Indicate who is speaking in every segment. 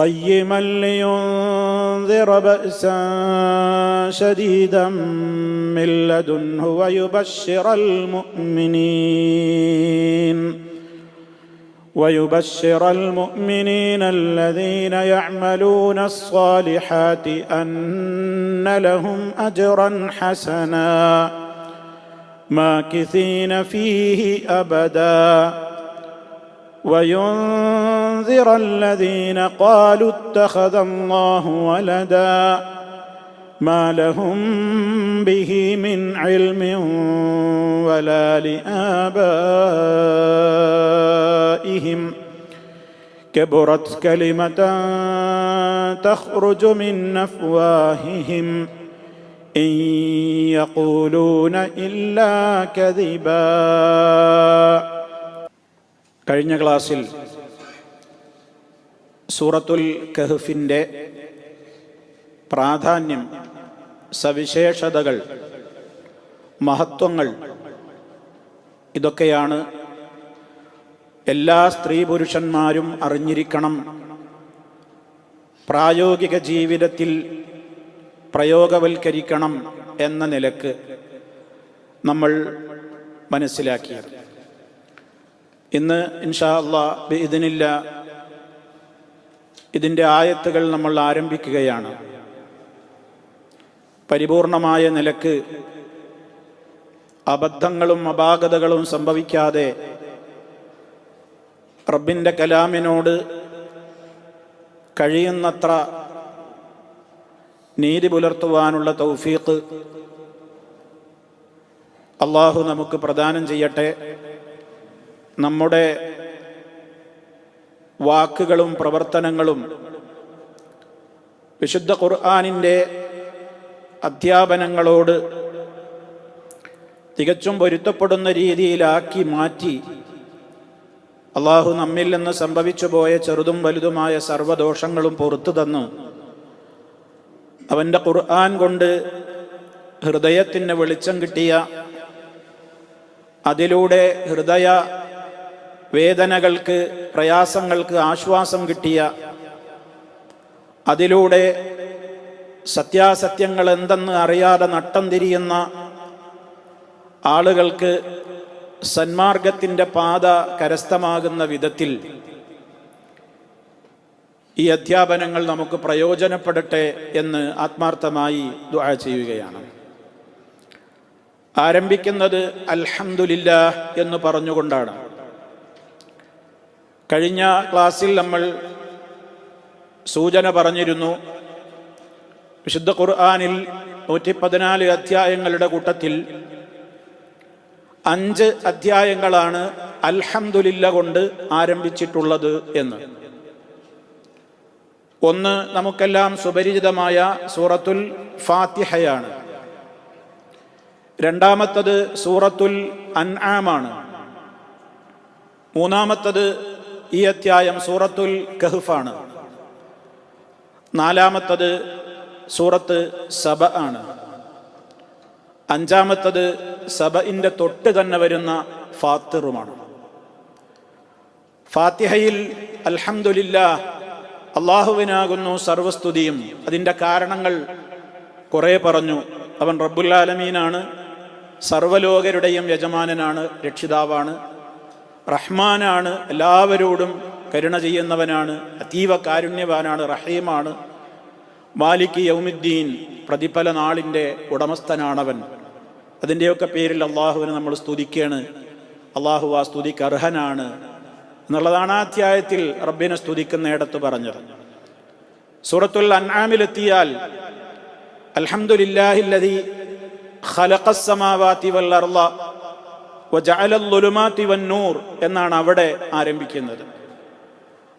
Speaker 1: قيما لينذر بأسا شديدا من لدنه ويبشر المؤمنين ويبشر المؤمنين الذين يعملون الصالحات أن لهم أجرا حسنا ماكثين فيه أبدا وينذر الذين قالوا اتخذ الله ولدا ما لهم به من علم ولا لآبائهم. كبرت كلمة تخرج من أفواههم. إن يقولون إلا كذبا. കഴിഞ്ഞ ക്ലാസ്സിൽ സൂറത്തുൽ കഹ്ഫിന്റെ പ്രാധാന്യം സവിശേഷതകൾ മഹത്വങ്ങൾ ഇതൊക്കെയാണ് എല്ലാ സ്ത്രീ പുരുഷന്മാരും അറിഞ്ഞിരിക്കണം. പ്രായോഗിക ജീവിതത്തിൽ പ്രയോഗവൽക്കരിക്കണം എന്ന നിലയ്ക്ക് നമ്മൾ മനസ്സിലാക്കിയത്. ഇന്ന് ഇൻഷാ അള്ളാ ഇതിനില്ല ഇതിന്റെ ആയത്തുകൾ നമ്മൾ ആരംഭിക്കുകയാണ്. പരിപൂർണമായ നിലയ്ക്ക് അബദ്ധങ്ങളും അപാകതകളും സംഭവിക്കാതെ റബ്ബിന്റെ കലാമിനോട് കഴിയുന്നത്ര നീതി പുലർത്തുവാനുള്ള തൗഫീഖ് അള്ളാഹു നമുക്ക് പ്രദാനം ചെയ്യട്ടെ. നമ്മുടെ വാക്കുകളും പ്രവർത്തനങ്ങളും വിശുദ്ധ ഖുർആാനിന്റെ അധ്യാപനങ്ങളോട് തികച്ചും പൊരുത്തപ്പെടുന്ന രീതിയിലാക്കി മാറ്റി. അള്ളാഹു നമ്മിൽ നിന്ന് സംഭവിച്ചു പോയ ചെറുതും വലുതുമായ സർവദോഷങ്ങളും പുറത്തു തന്നു. അവന്റെ ഖുർആൻ കൊണ്ട് ഹൃദയത്തിന് വെളിച്ചം കിട്ടിയ അതിലൂടെ ഹൃദയ വേദനകൾക്ക് പ്രയാസങ്ങൾക്ക് ആശ്വാസം കിട്ടിയ അതിലൂടെ സത്യാസത്യങ്ങൾ എന്തെന്ന് അറിയാതെ നട്ടം തിരിയുന്ന ആളുകൾക്ക് സന്മാർഗത്തിന്റെ പാത കരസ്ഥമാകുന്ന വിധത്തിൽ ഈ അധ്യാപനങ്ങൾ നമുക്ക് പ്രയോജനപ്പെടട്ടെ എന്ന് ആത്മാർത്ഥമായി ദുആ ചെയ്യുകയാണ്. ആരംഭിക്കുന്നത് അൽഹംദുലില്ലാ എന്ന് പറഞ്ഞുകൊണ്ടാണ്. കഴിഞ്ഞ ക്ലാസ്സിൽ നമ്മൾ സൂചന പറഞ്ഞിരുന്നു. വിശുദ്ധ ഖുർആാനിൽ നൂറ്റി പതിനാല് അധ്യായങ്ങളുടെ കൂട്ടത്തിൽ അഞ്ച് അധ്യായങ്ങളാണ് അൽഹംദുലില്ല കൊണ്ട് ആരംഭിച്ചിട്ടുള്ളത് എന്ന്. ഒന്ന് നമുക്കെല്ലാം സുപരിചിതമായ സൂറത്തുൽ ഫാത്തിഹയാണ്. രണ്ടാമത്തത് സൂറത്തുൽ അൻആമാണ്. മൂന്നാമത്തത് ഈ അധ്യായം സൂറത്തുൽ കഹ്ഫാണ്. നാലാമത്തത് സൂറത്ത് സബ ആണ്. അഞ്ചാമത്തത് സബഇന്റെ തൊട്ട് തന്നെ വരുന്ന ഫാത്തിറുമാണ്. ഫാത്തിഹയിൽ അൽഹമുല്ല അള്ളാഹുവിനാകുന്നു സർവസ്തുതിയും. അതിന്റെ കാരണങ്ങൾ കുറേ പറഞ്ഞു. അവൻ റബ്ബുല്ലാലമീനാണ് സർവലോകരുടെയും യജമാനനാണ് രക്ഷിതാവാണ്. റഹ്മാനാണ് എല്ലാവരോടും കരുണ ചെയ്യുന്നവനാണ് അതീവ കാരുണ്യവാനാണ് റഹീമാണ്. മാലിക് യൗമുദ്ദീൻ പ്രതിഫല നാളിന്റെ ഉടമസ്ഥനാണവൻ. അതിന്റെയൊക്കെ പേരിൽ അള്ളാഹുവിനെ നമ്മൾ സ്തുതിക്കുകയാണ്. അള്ളാഹു ആ സ്തുതിക്ക് അർഹനാണ് എന്നുള്ളതാണ് ആ അധ്യായത്തിൽ റബ്ബിനെ സ്തുതിക്കുന്നിടത്ത് പറഞ്ഞത്. സൂറത്തുൽ അൻആമിലെത്തിയാൽ അലഹമുല്ലാഹില്ലതി ഖലഖസ്സമാവാതി വൽ അർള വൻ-നൂർ എന്നാണ് അവിടെ ആരംഭിക്കുന്നത്.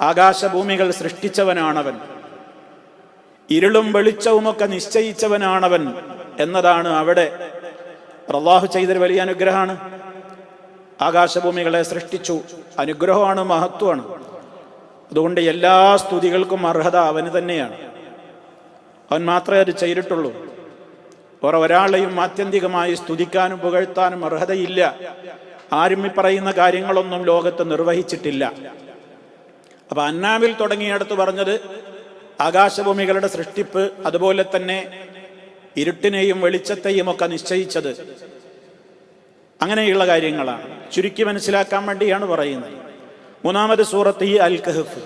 Speaker 1: ആകാശഭൂമികൾ സൃഷ്ടിച്ചവനാണവൻ. ഇരുളും വെളിച്ചവുമൊക്കെ നിശ്ചയിച്ചവനാണവൻ എന്നതാണ് അവിടെ അള്ളാഹു ചെയ്തൊരു വലിയ അനുഗ്രഹമാണ്. ആകാശഭൂമികളെ സൃഷ്ടിച്ചു. അനുഗ്രഹമാണ് മഹത്വമാണ്. അതുകൊണ്ട് എല്ലാ സ്തുതികൾക്കും അർഹത അവന് തന്നെയാണ്. അവൻ മാത്രമേ അത് ചെയ്തിട്ടുള്ളൂ. ഒരാളെയും ആത്യന്തികമായി സ്തുതിക്കാനും പുകഴ്ത്താനും അർഹതയില്ല. ആരും ഈ പറയുന്ന കാര്യങ്ങളൊന്നും ലോകത്ത് നിർവഹിച്ചിട്ടില്ല. അപ്പൊ അന്നാമിൽ തുടങ്ങിയടുത്ത് പറഞ്ഞത് ആകാശഭൂമികളുടെ സൃഷ്ടിപ്പ് അതുപോലെ തന്നെ ഇരുട്ടിനെയും വെളിച്ചത്തെയും ഒക്കെ നിശ്ചയിച്ചത്. അങ്ങനെയുള്ള കാര്യങ്ങളാണ്. ചുരുക്കി മനസ്സിലാക്കാൻ വേണ്ടിയാണ് പറയുന്നത്. മൂന്നാമത് സൂറത്ത് ഈ അൽ കഹഫ്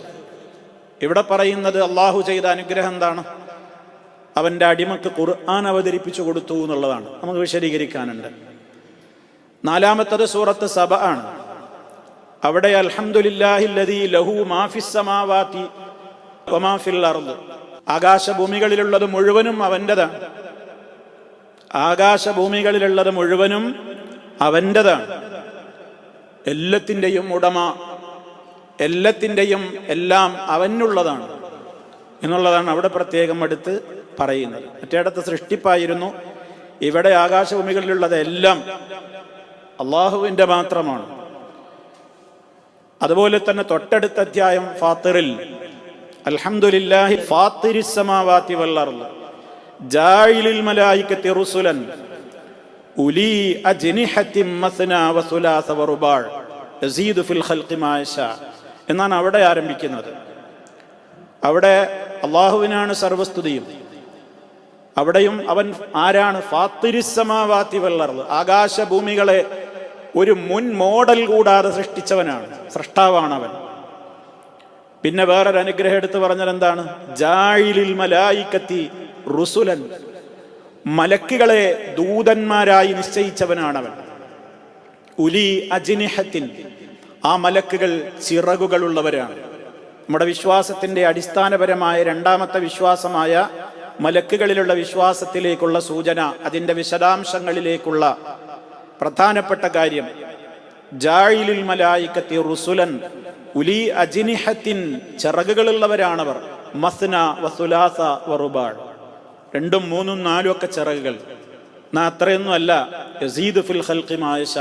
Speaker 1: ഇവിടെ പറയുന്നത് അള്ളാഹു ചെയ്ത അനുഗ്രഹം എന്താണ്? അവന്റെ അടിമക്ക് ഖുർആൻ അവതരിപ്പിച്ചു കൊടുത്തു എന്നുള്ളതാണ്. നമുക്ക് വിശദീകരിക്കാനുണ്ട്. നാലാമത്തത് സൂറത്ത് സബ ആണ്. അവിടെ അർദ്. ആകാശഭൂമികളിലുള്ളത് മുഴുവനും അവന്റെതാണ് ആകാശഭൂമികളിലുള്ളത് മുഴുവനും അവന്റെതാണ് എല്ലാത്തിന്റെയും ഉടമ എല്ലാത്തിന്റെയും എല്ലാം അവനുള്ളതാണ്. എന്നുള്ളതാണ് അവിടെ പ്രത്യേകം എടുത്ത് പറയുന്നത്. മറ്റേടത്ത് സൃഷ്ടിപ്പായിരുന്നു ഇവിടെ ആകാശഭൂമികളിലുള്ളതെല്ലാം അള്ളാഹുവിന്റെ മാത്രമാണ്. അതുപോലെ തന്നെ തൊട്ടടുത്ത അധ്യായം ഫാത്തിറിൽ അൽഹംദുലില്ലാഹി ഫാത്തിരിസമാവാത്തി സമാവാതി വല്ലർദ് ജായിലിൽ മലായിക്കത്തി റുസുലൻ മസ്ന വസുലാസ ഫിൽ ഖൽഖി എന്നാണ് അവിടെ ആരംഭിക്കുന്നത്. അവിടെ അള്ളാഹുവിനാണ് സർവസ്തുതിയും. അവിടെയും അവൻ ആരാണ്? ഫാത്തിരിസമാവാത്തി വെള്ളർ ആകാശഭൂമികളെ ഒരു മുൻ മോഡൽ കൂടാതെ സൃഷ്ടിച്ചവനാണ്. സൃഷ്ടാവാണ് അവൻ. പിന്നെ വേറൊരു അനുഗ്രഹം എടുത്തു പറഞ്ഞത് എന്താണ്? ജായിലിൽ മലായിക്കത്തി റുസുലൻ. മലക്കുകളെ ദൂതന്മാരായി നിശ്ചയിച്ചവനാണ് അവൻ. ഉലി അജിനിഹത്തിൻ. ആ മലക്കുകൾ ചിറകുകളുള്ളവരാണ്. നമ്മുടെ വിശ്വാസത്തിന്റെ അടിസ്ഥാനപരമായ രണ്ടാമത്തെ വിശ്വാസമായ മലക്കുകളിലുള്ള വിശ്വാസത്തിലേക്കുള്ള സൂചന അതിന്റെ വിശദാംശങ്ങളിലേക്കുള്ള പ്രധാനപ്പെട്ട കാര്യം ജായിലിൽ മലായിക്കത്തി റുസുലൻ ഉലി അജിനിഹത്തിൻ ചിറകുകളുള്ളവരാണവർ മസ്ന വസുലാസ വറുബാൾ രണ്ടും മൂന്നും നാലും ഒക്കെ ചിറകുകൾ. എന്നാ അത്രയൊന്നും അല്ല. യസീദ് ഫിൽ മായശ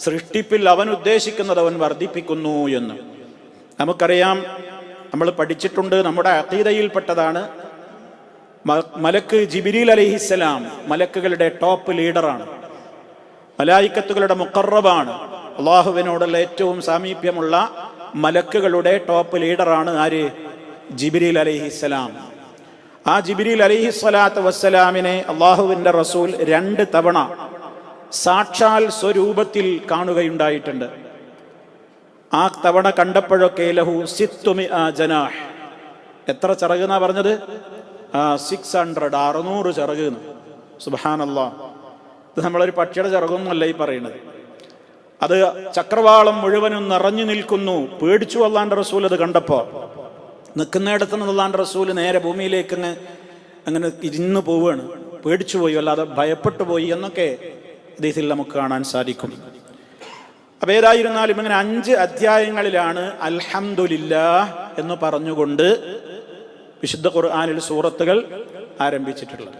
Speaker 1: സൃഷ്ടിപ്പിൽ അവൻ ഉദ്ദേശിക്കുന്നത് അവൻ വർദ്ധിപ്പിക്കുന്നു എന്ന്. നമുക്കറിയാം നമ്മൾ പഠിച്ചിട്ടുണ്ട് നമ്മുടെ അക്കീതയിൽപ്പെട്ടതാണ് മ- മലക്ക് ജിബിരിൽ അലഹിസ്സലാം മലക്കുകളുടെ ടോപ്പ് ലീഡറാണ് മലായിക്കത്തുകളുടെ മുക്കറബാണ് അള്ളാഹുവിനോടുള്ള ഏറ്റവും സാമീപ്യമുള്ള മലക്കുകളുടെ ടോപ്പ് ലീഡറാണ് ആര്? ജിബിരിൽ അലഹിസ്സലാം. ആ ജിബിരിൽ അലഹി സ്വലാത്ത് വസ്സലാമിനെ അള്ളാഹുവിന്റെ റസൂൽ രണ്ട് തവണ സാക്ഷാൽ സ്വരൂപത്തിൽ കാണുകയുണ്ടായിട്ടുണ്ട്. ആ തവണ കണ്ടപ്പോഴൊക്കെ ലഹു സിത്തുമി ആ ജനാഹ്. എത്ര ചിറകുന്നാ പറഞ്ഞത്? സിക്സ് ഹൺഡ്രഡ് അറുന്നൂറ് ചിറക് എന്ന് സുബാനല്ല ഇത് നമ്മളൊരു പക്ഷിയുടെ ചിറകൊന്നുമല്ല ഈ പറയുന്നത്. അത് ചക്രവാളം മുഴുവനും നിറഞ്ഞു നിൽക്കുന്നു. പേടിച്ചു അള്ളാന്റെ റസൂൽ അത് കണ്ടപ്പോൾ നിൽക്കുന്നിടത്ത് നിന്ന് അള്ളാന്റെ റസൂൽ നേരെ ഭൂമിയിലേക്ക് അങ്ങ് അങ്ങനെ ഇരുന്ന് പോവുകയാണ്. പേടിച്ചു പോയി അല്ലാതെ ഭയപ്പെട്ടു പോയി എന്നൊക്കെ ഇതിൽ നമുക്ക് കാണാൻ സാധിക്കും. അപ്പൊ ഏതായിരുന്നാലും ഇങ്ങനെ അഞ്ച് അധ്യായങ്ങളിലാണ് അൽഹമുല്ല എന്ന് പറഞ്ഞുകൊണ്ട് വിശുദ്ധ ഖുർആാനിൽ സൂറത്തുകൾ ആരംഭിച്ചിട്ടുള്ളത്.